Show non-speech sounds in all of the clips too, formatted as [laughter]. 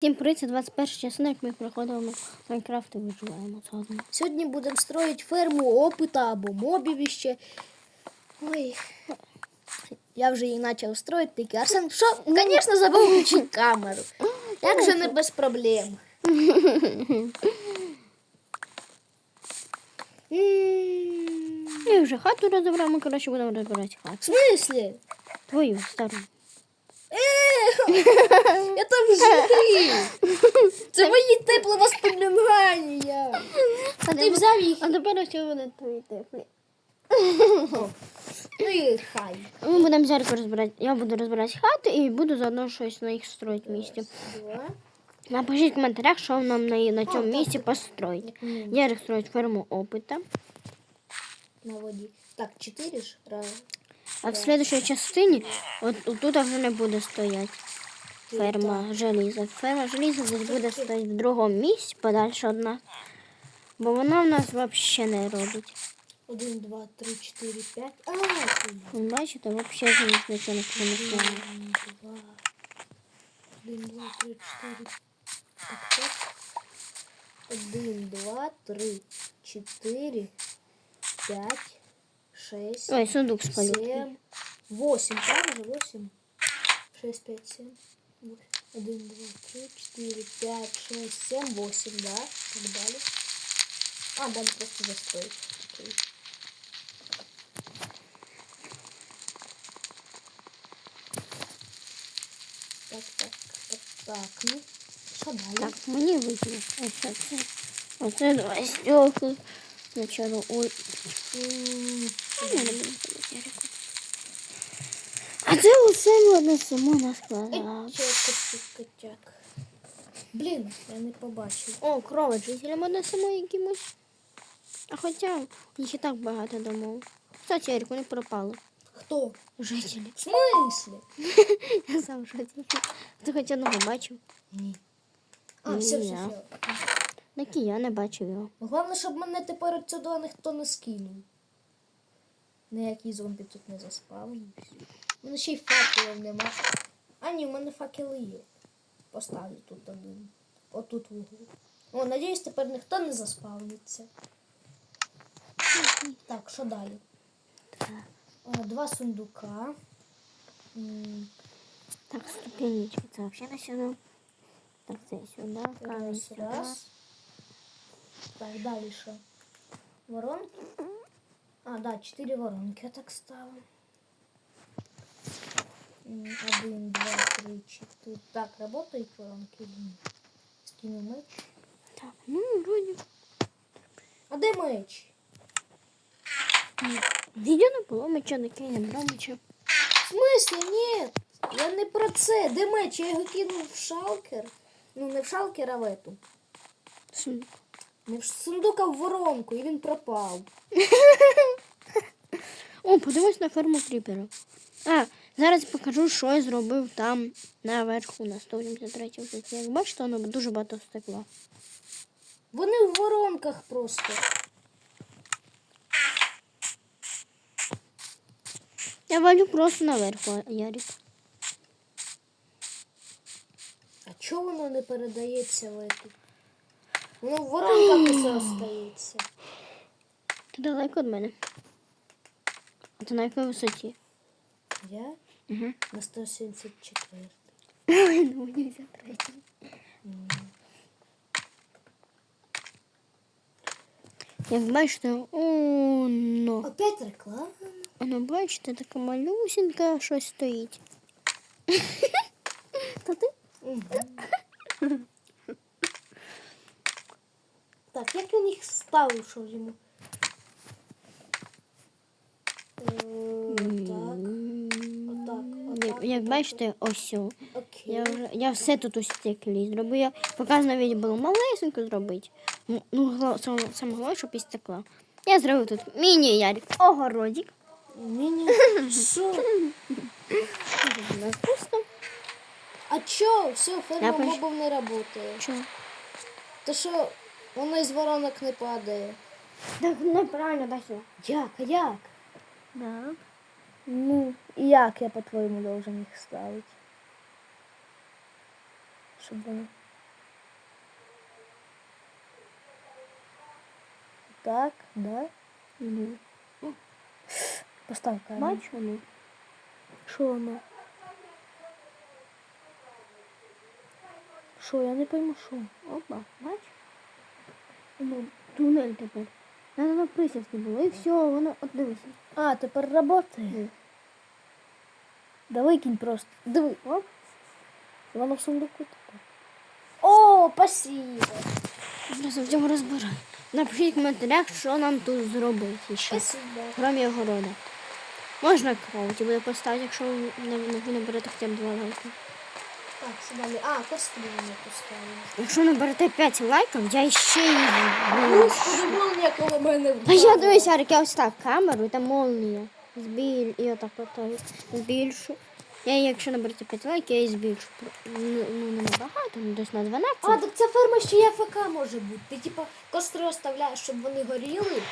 Всім привіт, це 21 частина, як ми проходимо Майнкрафт і виживаємо згодом. Сьогодні будемо строїти ферму опита або мобів іще. Ой. Я вже її почав строїти, тільки Арсен, що, звісно, забув включити камеру. Як же не без проблем. Я вже хату розібрав, ми, коротше, будемо розбирати хату. В смислі? Твою стару. Я там жив. Це мої теплі воспоминання. А Ти взяв їх. А тепер ось буде твої теплі. Ну і хай. Ми будемо зараз розбирати. Я буду розбирати хату і буду заодно щось на їх строїти в місті. Напишіть в коментарях, що нам на, на цьому місці. М, Ярик строїть ферму опита. На воді. Так, чотири ж. Раз. А в слідчій частині от, от тут вже не буде стояти ферма желіза. Ферма желіза десь буде стояти в другому місці, подальше одна. Бо вона в нас взагалі не робить. Один, два, три, чотири, п'ять. А, Ви бачите, взагалі желіз нічого не помічає. один, два. Один, два, три, чотири. Так, так. Один, два, три, чотири, п'ять, шесть, Ой, сундук спалю. семь, восемь. Там же восемь. Шесть, пять, семь. Один, два, три, четыре, пять, шесть, семь, восемь, да. Так далее. А, дальше просто. Окей. Так, так, так, так. Ну, що далі? Так, мені вийшло. Ось це. Оце два стекла. Начало. Ой. А це усе можна само наскладати. Чек. Блін, я не побачив. О, крова жителя можна само якимось. А хоча їх і так багато домов. Кстати, Ярику, вони пропали. Хто? Жителі. В смислі? [laughs] Я сам житель. Ти хоч одного бачив? Ні. А, все, все, все. Так і я не бачив його. Головне, щоб мене тепер сюди ніхто не скинув. Ніякий зомбі тут не заспав. У мене ще й факелів нема. А ні, в мене факели є. Поставлю тут один. Отут в углу. О, надіюсь, тепер ніхто не заспавниться. Так, що далі? О, два сундука. Так, ступенечки. Це взагалі не сюди. Так, це сюди, Раз, раз. Так, далі що? Воронки? А, да, чотири воронки я так ставлю. Один, два, три, чотири. Так, работають воронки? Скину меч. Так, ну, вроді. А де меч? Відео не було, чого не кинемо, да, ми чого? В смислі, ні. Я не про це. Де меч? Я його кинув в шалкер. Ну, не в шалкер, а в ету. Сундук. Не в сундук, в воронку, і він пропав. О, подивись на ферму кріпера. А, зараз покажу, що я зробив там наверху на 183 житті. Як бачите, воно дуже багато стекла. Вони в воронках просто. Я валю просто наверху, Ярик. А чого воно не передається в эту? Воно в воронках усе остається. Ти далеко [gasps] від мене. А ти на якій висоті? Я Угу. на 174. [laughs] Ну, нельзя третій. Як бачите, оно. Опять реклама? Воно, бачите, така малюсінька щось стоїть. Та ти? Так, як він їх ставив, що йому? Е, Як, бачите, ось. Я вже я все тут у стеклі зробив. Я показано відео було малесенько зробити. Ну, саме, головне, щоб із стекла. Я зробив тут міні-ярик. Огородик. Міні. [laughs] Що? Пусто. А чо? Все, ферма мобов не працює. Чого? То що Воно із воронок не падає. Так неправильно, дай сюди. Як, як? Так. Ну, як я по-твоєму должен їх ставити? Щоб вони. Так, да? Угу. Постав камеру. Бачу, ну. Що воно? Що, я не пойму, що. Опа, бачиш? Ну, тунель тепер. Надо на присядки було, і все, воно, от дивися. А, тепер працює. Ну, Да викинь просто. Диви. Оп. Воно в сундуку тепер. О, спасибо. Просто в цьому розбирай. Напишіть в коментарях, що нам тут зробити ще. Спасибо. Кроме огорода. Можна кровати буде поставити, якщо ви не, не берете хоча б два лайки. Так, далі? А, кастрюлю не поставили. Якщо наберете 5 лайків, я ще її Господи, молния коло мене Та я дивись, Арик, я ось так камеру, і там молнія. Збіль, і отак от збільшу. Я її, якщо наберете 5 лайків, я її збільшу. Ну, ну не набагато, ну десь на 12. А, так ця ферма ще й АФК може бути. Ти типа костри оставляєш, щоб вони горіли.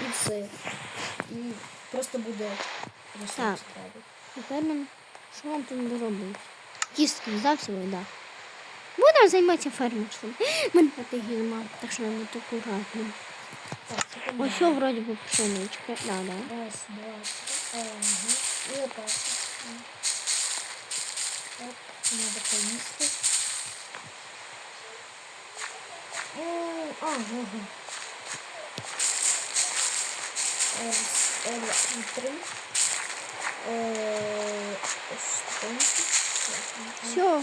І все. І просто буде Так. Тепер нам, що вам тут доробити? Кістки взяв сьогодні, да. Будемо займатися фермерством. Мене такий нема, так що. Так, це там Ось що вроді би пшеничка. Да, да. Раз, два, три. Ага. І отак. Так, треба поїсти. Ага. Раз, два, три. Е, ступеньки. Все.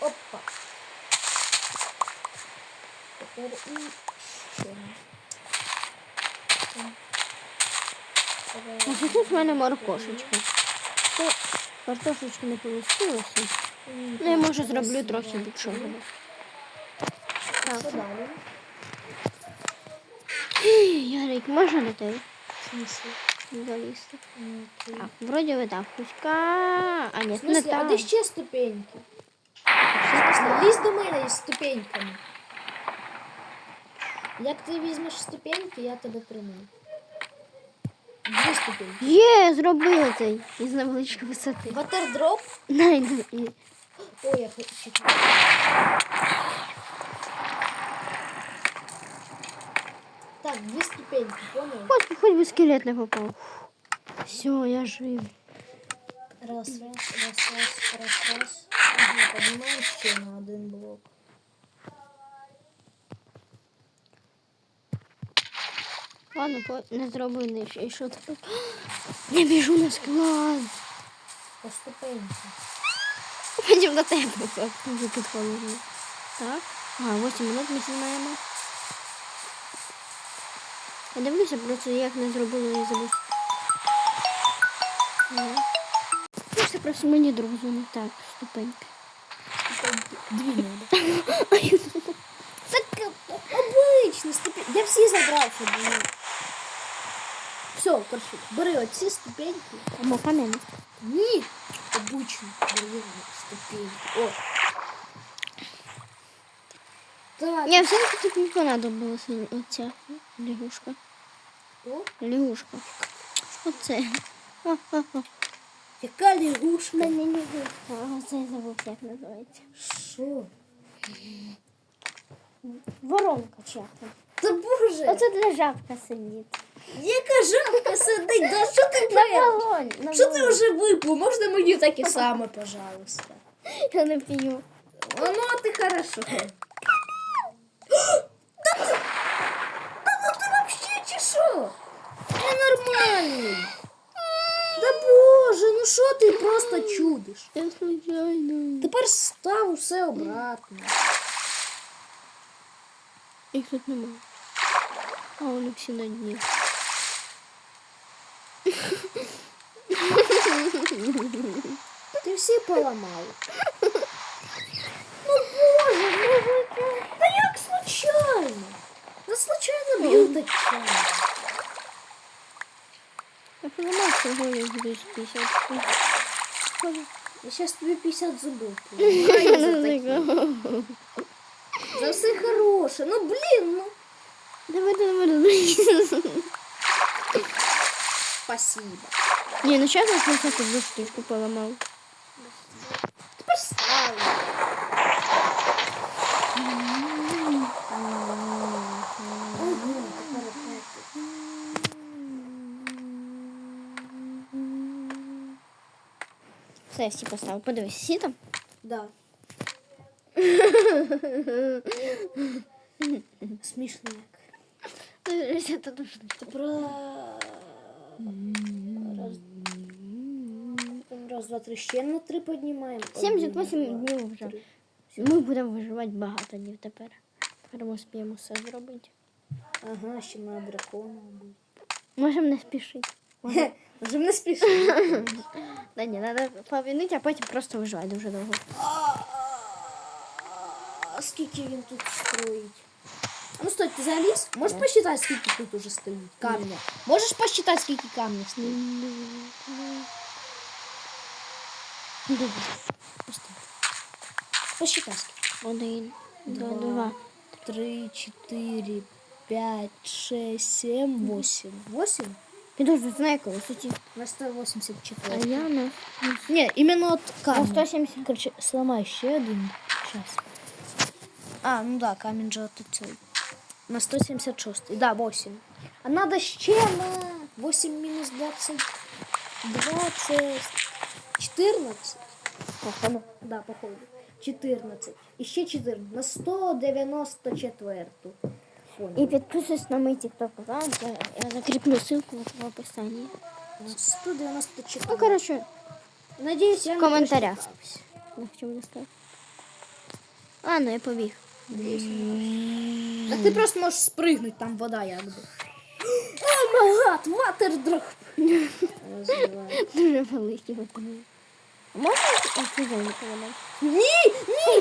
Опа. Тепер і ще. Тут [laughs] в мене моркошечка. То картошечки не помістилося. Ну, я може зроблю трохи більшого. Так. Ярик, можна до тебе В смысле? Залізти? Так, вроді ви так. Кузька. А, ні, В не а так. де ще ступеньки? В лізь до мене із ступеньками. Як ти візьмеш ступеньки, я тебе прийму. Дві ступеньки. Є, зробили цей із невеличкої висоти. Ватердроп. Ой, я хочу. Так, дві ступеньки, понял? Хоч, хоч би скелет не попав. Все, я жив. Раз, раз, раз, раз, раз, раз. Ага, поднимаем ще на один блок. Ладно, по- не зробив нижче. І що тут? Я біжу на склад. По ступеньки. Потім до тебе так, вже тут холодно. Так. Ага, 8 минут ми знімаємо. Я дивлюся, просто як не зробили, я забув. Ну, це просто мені друг дзвонив. Так, ступеньки. Дві надо. Так обычно ступеньки. Я всі забрав собі. Все, короче, бери оці ступеньки. Або кам'яні. Ні, обычно бери ступеньки. О. Так, Ні, все-таки тут не понадобилася оця лягушка. Лягушка. Оце. Яка лягушка. Не лягушка, а оце я забув, як називається. Що? Воронка чата. Та боже, Оце для жабка сидить. яка жабка сидить, да що ти п'єш? Що ти вже випив? Можна мені таке саме, пожалуйста. Я не п'ю. Ну, ну ти хорошо. Да ти, да ну ти вообще чи що? Ненормальний. Да боже, ну що ти просто чудиш? Я случайно. Тепер став усе обратно. Їх тут немає. А вони всі на дні. Ти всі поламав. Ну боже, ну ви- Та як случайно? Ну случайно б'ю так чайно. Я понимаю, всього я десь 50 штук. Я сейчас тебе 50 зубов. за все хороше. Ну блін, ну. Давай, давай, давай. Спасибо. Не, ну сейчас я 51 штучку поломал ставлю. Все, всі поставили. Подивись, всі там? Да. Смішно як. Дивися, тут вже. Ти про... Раз... Раз, два, три. Ще на три піднімаємо. 78 Один, днів вже. Ми будемо виживати багато днів тепер. Тепер ми спіємо все зробити. Ага, ще на дракона. Можемо не спішити. Вже не спішимо. Да ні, треба повінити, а потім просто виживати дуже довго. А скільки він тут строїть? А ну стой, ти заліз? Можеш посчитати, скільки тут уже стоїть камня? Можеш посчитати, скільки камня стоїть? Дивись. Посчитай, скільки. Один, два, Два. два. Три, четыре, пять, шесть, семь, восемь. Восемь? Підожди, знає коли суті. На 184. А я на Не, именно от а камня. 170. Короче, сломай еще один. Сейчас. А, ну да, камень же вот цей. На 176. Да, 8. А надо ще на 8 минус 20. 20. 14. Походу. Да, походу. 14. Еще 14. На 194. І підписуйся на мій тікток аккаунт. Я, я закріплю ссылку в описанні. 194. Ну, коротше, Надеюсь, я в коментарях. не хотів не сказати. Ладно, я побіг. Так ти просто можеш спригнути, там вода якби. [gasps] О май гад, ватердроп. Розвивай. Дуже великий батареї. Можна цю зону? Ні, ні,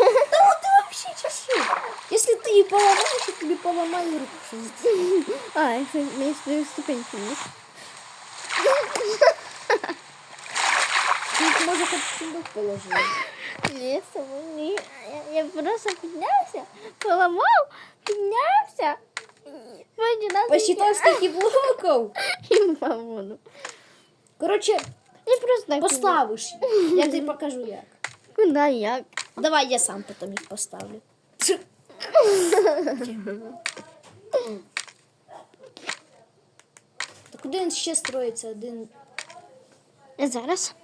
та от ти вообще чашу. Якщо ти її поламаєш, я тобі поламаю руку. А, якщо мені свою ступеньку є. Ти їх може хоч в сундук положити. Ні, ні. Я, я просто піднявся, поламав, піднявся. Потім нас Посчитай, скільки блоків. і [laughs] впав в воду. Коротше, Я просто так поставиш. Я тобі покажу як. підняв. Куди як? Давай я сам потім їх поставлю. Та куди він ще строїться? Один. Зараз.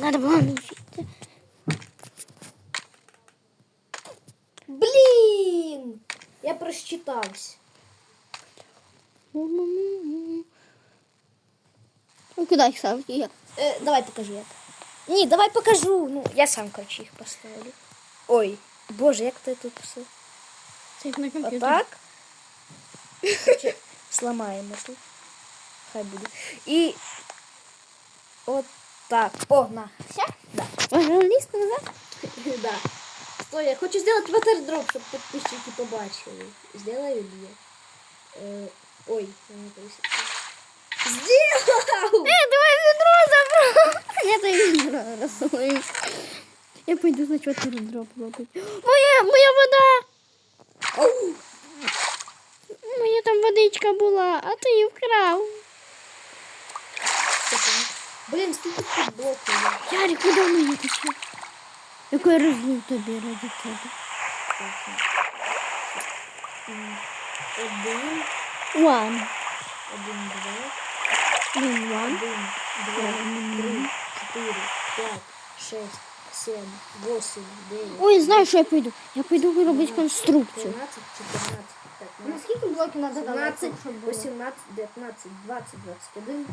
Надо було навчитися. Блін! Я просчитався. Ну, куди їх ставити? Е, давай покажу як. Ні, давай покажу. Ну, я сам, коротше, їх поставлю. Ой, боже, як ти тут все? Це як на комп'ютері. Отак. Коротше, Сламаємо тут. Хай буде. І от так. О, на. Все? Да. Можна лізти назад? [laughs] да. Стой, я хочу сделать ватердроп, щоб підписчики побачили. Сделаю ли я? Е, ой, я не повісив. Сделал! Е, давай відро забрав. Я [laughs] Я пойду значить ватердроп робити. Моя, моя вода! Моя там водичка була, а ти її вкрав. Блін, скільки тут блоків? Ярик, куди мені тече? Яку я розвів тобі ради тебе. Один, One. один, два, Один, one. один, два, три, чотири, п'ять, шесть, сім, восемь, дев'ять. Ой, знаю, що я пойду. Я пойду робити конструкцію. 13, 14, 15, скільки блоків треба 17, 18, 19, 20, 21.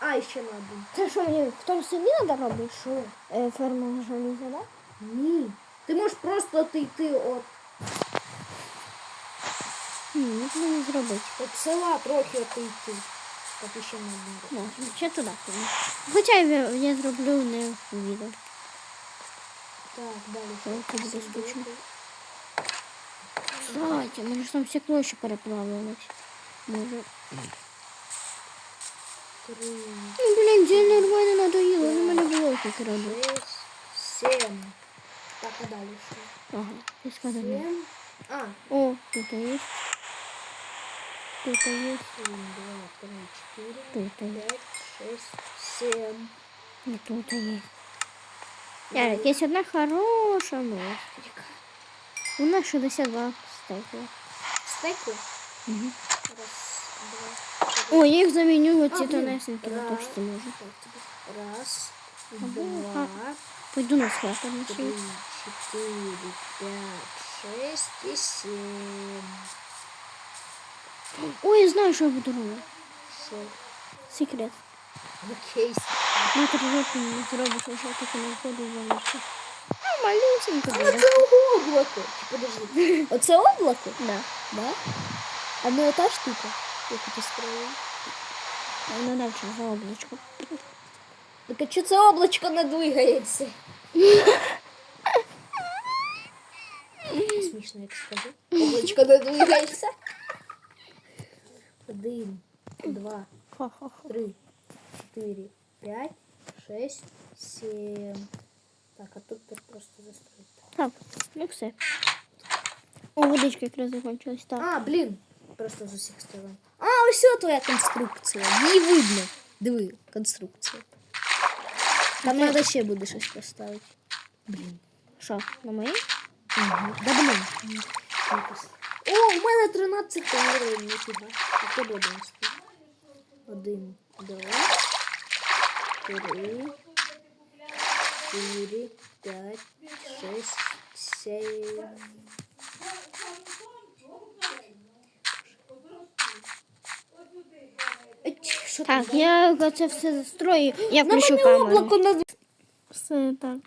А, ще на один. Це що мені в тому селі треба робити? Що? Е, ферма желіза, да? Ні. Ти можеш просто отойти от, Ні, мені зробити? от села трохи отойти. Так ще на один. Можна, ще туди. піду. Хоча я, я зроблю не відео. Так, далі. Це що? буде скучно. мене ж там стекло ще переплавилось. Може. Три, Ну, блін, день нормально надоїло, у мене блоки крадуть. сім. Так, а далі що? Ага, я сказала. Сім. А, О, тут є. Тут два, три, чотири, Тут є. п'ять, шесть, сім. І тут є. Ярик, є одна хороша новость. У нас 62 стекла. Стеки. Угу. Раз, два, О, я їх заміню в А, оці блін. тонесенькі, на Раз. точці можу. Раз, два, Пойду на схват три, четыре, пять, шесть и семь. Ой, я знаю, що я буду робити. Що? Секрет. Окей. Ну, ти не зробиш, що таке не входить в валюку. Ну, малюсенько А це облако. Подожди. Оце облако? Да. Да? А не ота штука, яку ти строїв? А воно далі за облачко. Так а чого це облачко не двигається? Смішно, як скажу. Облачко не двигається. Один, два, Хо-хо-хо. три, чотири, п'ять, шесть, сім. Так, а тут тепер просто застроїти. Так, ну все. О, водичка якраз закончилась. Так. А, блін. Просто з усіх сторон. А, ось о твоя конструкція. Її видно. Диви, конструкція. Там треба ще буде щось поставити. Блін. Що, на моїй? Угу. Да блін. Ні, не пос- О, У мене 13 уровень, ніфіга. А тебе 11. Один, два, три, чотири, п'ять, шесть, сім. Там? Так, я це все застрою. Я На включу мене камеру. облако над... Все так.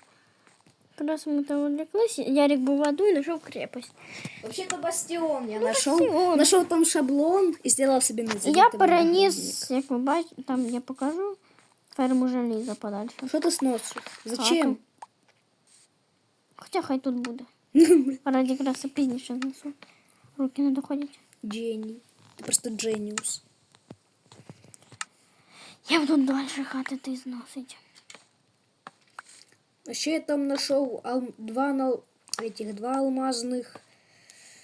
Раз ми там відвлеклися, Ярик був в аду і знайшов крепость. Вообще-то бастион я Ну, нашел. бастион. Нашел там шаблон и сделал себе на Я переніс, як ви бачите, там я покажу ферму желіза подальше. Что ты сносишь? Зачем? Хоча хай тут буде. [laughs] Раді краси пізніше знесу. Руки не доходять. Гений. Ты просто гениус. Я буду далі хати ти зносить. Вообще я там нашел ал... два нал... этих два алмазных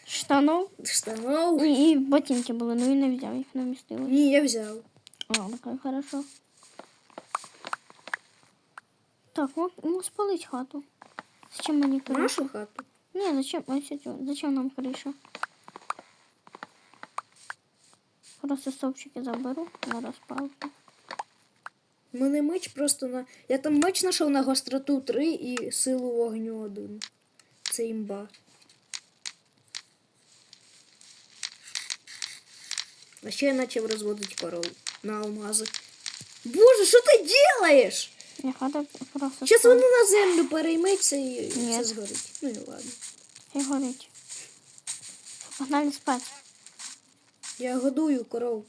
Штанов штанов. і, і ботинки були, ну він не взяв, їх не вмістили. Не, я взял. А, ну как хорошо. Так, ну, ну спалить хату. Зачем мені крыша? Нашу хату. Не, зачем? Ось эти- зачем нам крыша? Просто стовпчики заберу на розпалку. Мене меч просто на. Я там меч знайшов на гостроту 3 і силу вогню 1. Це імба. А ще я почав розводити коров на алмази. Боже, що ти хата просто Зараз воно на землю перейметься і все згорить. Ну і ладно. Хай горить. Погнали спать. Я годую коров.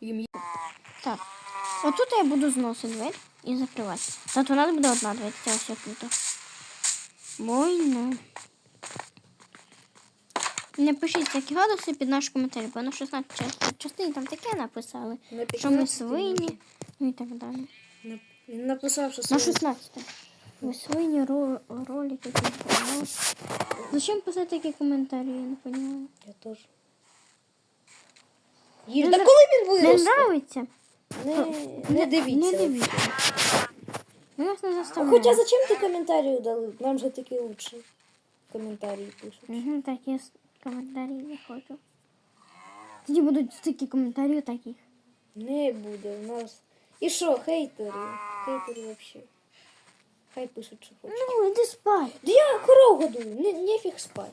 Їм є. Так. Отут я буду зносити двері і закривати. Зато у нас буде одна двері, це все круто. Бойно. Напишіть, які градуси під наш коментар, бо на 16 част- частині там таке написали, На що ми свині, ну і так далі. Він написав, що На свині. 16. Ви свині, ро, ролики, які Зачем писати такі коментарі, я не розумію. Я теж. Їж, Не да коли він Не виросте? нравиться? Не, не дивіться. Не дивіться. Вас не. Хоча зачем ти коментарі дали? Нам же такі лучше коментарі пишуть. Угу, такі коментарі не хочу. Тоді будуть такі коментарі таких. Не буде у нас. І що, хейтери? Хейтери вообще. Хай пишуть, що хочуть. Ну, іди спать. Да я коров годую, не, нефіг спать.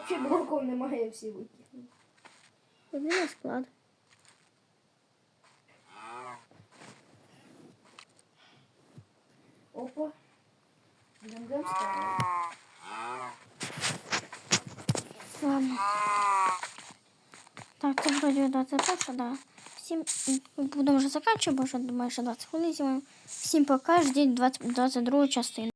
Блін, вообще блоків немає всі викинули. Іди на склад. Опа. Дам-дам ставлю. Ладно. Так, це вроді 21, да. Всім будемо вже закінчувати, бо вже думаю, що 20 хвилин знімаємо. Всім пока, ждіть 20, 22 частину.